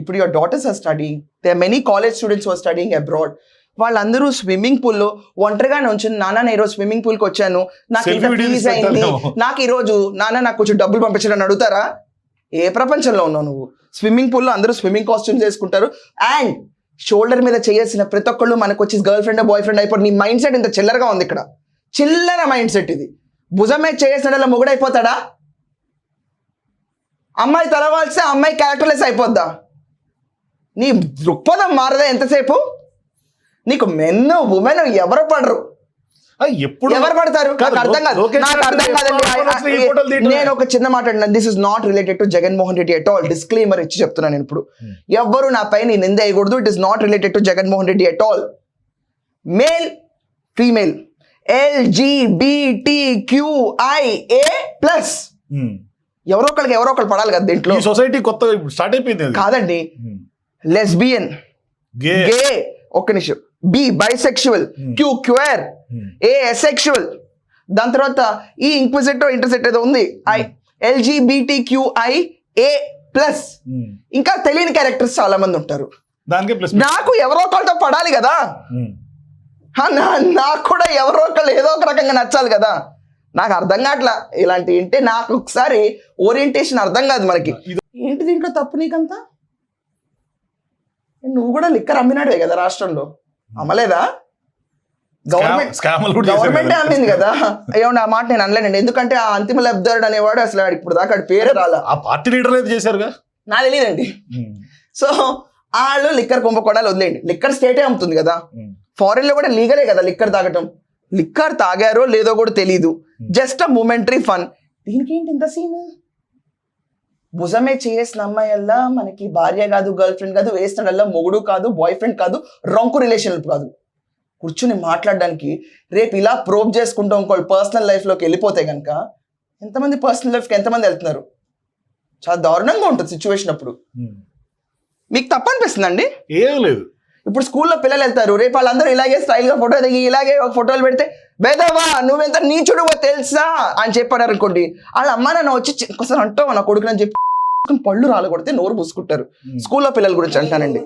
ఇప్పుడు your daughters are studying they many college students are studying abroad వాళ్ళందరూ swimming పూల్లో ఒంటరిగా ఉంచుని నాన్న నేను ఈరోజు స్విమ్మింగ్ పూల్కి వచ్చాను. నాకు ఇంత ఫీజ్ అయింది. నాకు ఈరోజు నాన్న నాకు కొంచెం డబ్బులు పంపించడం అడుగుతారా? ఏ ప్రపంచంలో ఉన్నావు నువ్వు? స్విమ్మింగ్ పూల్లో అందరూ స్విమ్మింగ్ కాస్ట్యూమ్స్ వేసుకుంటారు అండ్ షోల్డర్ మీద చేయాల్సిన ప్రతి ఒక్కళ్ళు మనకు వచ్చి గర్ల్ ఫ్రెండ్ బాయ్ ఫ్రెండ్ అయిపోయి నీ మైండ్ సెట్ ఇంత చిల్లరగా ఉంది ఇక్కడ. చిల్లర మైండ్ సెట్ ఇది. భుజం మీద చేసిన మొగుడైపోతాడా? అమ్మాయి తలవాల్సి అమ్మాయి క్యారెక్టర్లెస్ అయిపోద్దా? నీ దృక్పథం మారదా ఎంతసేపు? నీకు మెన్ ఉమెన్ ఎవరు పడరు. ఎప్పుడు? ఎవరు పడతారు? నాకు అర్థం కాదు. నాకు అర్థం కాదండి. నేను ఒక చిన్న మాట this is not related to Jaganmohan Reddy at all disclaimer ఇచ్చి చెప్తున్నాను నేను ఇప్పుడు. Hmm. ఎవ్వరు నా పైన నింద వేయకూడదు. It is not related to Jaganmohan Reddy at all male female LGBTQIA plus. ఎవరో ఒకరికి ఎవరో ఒకరు పడాలి కదా దీంట్లో. సొసైటీ కొత్త స్టార్ట్ అయిపోయింది కాదండి. లెస్బియన్ గే ఒక్క నిమిషం. B bisexual Hmm. Q queer um. A asexual దాని తర్వాత ఈ ఇంక్విజిటో ఇంటర్సెట్ ఏదో ఉంది. I LGBT QI A plus. ఇంకా తెలియని క్యారెక్టర్స్ చాలా మంది ఉంటారు. నాకు ఎవరో ఒకరితో పడాలి కదా. నా- నాకు కూడా ఎవరో ఒకళ్ళు ఏదో ఒక రకంగా నచ్చాలి కదా. నాకు అర్థం కావట్లా. ఇలాంటి ఏంటి? నాకు ఒకసారి ఓరియంటేషన్ అర్థం కాదు మనకి. ఏంటి దీంట్లో తప్పు నీకంతా? నువ్వు కూడా లిక్కర్ అమ్మినాడే కదా రాష్ట్రంలో? అమ్మలేదా? Government government. అమ్మింది కదా? అయ్యో ఆ మాట నేను అనలేనండి ఎందుకంటే ఆ అంతిమ లబ్ధారుడు అనేవాడు అసలు ఇప్పుడు దాకా పేరే రాలా. ఆ పార్టీ లీడర్ అయితే చేశారుగా? నా తెలియదండి. ఉమ్. సో వాళ్ళు లిక్కర్ కుంభకోణాలు వదిలేయండి. లిక్కర్ స్టేటే అమ్ముతుంది కదా. ఫారెన్లో కూడా లీగలే కదా లిక్కర్ తాగటం. లిక్కర్ తాగారో లేదో కూడా తెలీదు. జస్ట్ అ మూమెంటరీ ఫన్ దీనికి ఏంటి ఇంత సీన్ భుజమే చేసిన అమ్మాయల్లా మనకి భార్య కాదు గర్ల్ ఫ్రెండ్ కాదు వేస్తాడల్లా మొగుడు కాదు బాయ్ ఫ్రెండ్ కాదు రొంకు రిలేషన్ కాదు. కూర్చుని మాట్లాడడానికి రేపు ఇలా ప్రోబ్ చేసుకుంటూ ఇంకోళ్ళు పర్సనల్ లైఫ్లోకి వెళ్ళిపోతే కనుక ఎంతమంది పర్సనల్ లైఫ్కి ఎంతమంది వెళ్తున్నారు? చాలా దారుణంగా ఉంటుంది సిచ్యువేషన్ అప్పుడు. మీకు తప్ప అనిపిస్తుందండి? ఏం లేదు. ఇప్పుడు స్కూల్లో పిల్లలు వెళ్తారు రేపు వాళ్ళందరూ ఇలాగే స్టైల్గా ఫోటో దిగి ఇలాగే ఒక ఫోటోలు పెడితే బేదవా నువ్వెంత నీచుడు తెలుసా? అని చెప్పారు అనుకోండి వాళ్ళ అమ్మ నాన్న వచ్చి ఒకసారి అంటావు నా కొడుకుని? అని చెప్పి పళ్ళు రాలగొడితే నోరు పూసుకుంటారు. స్కూల్లో పిల్లల గురించి అంటానండి.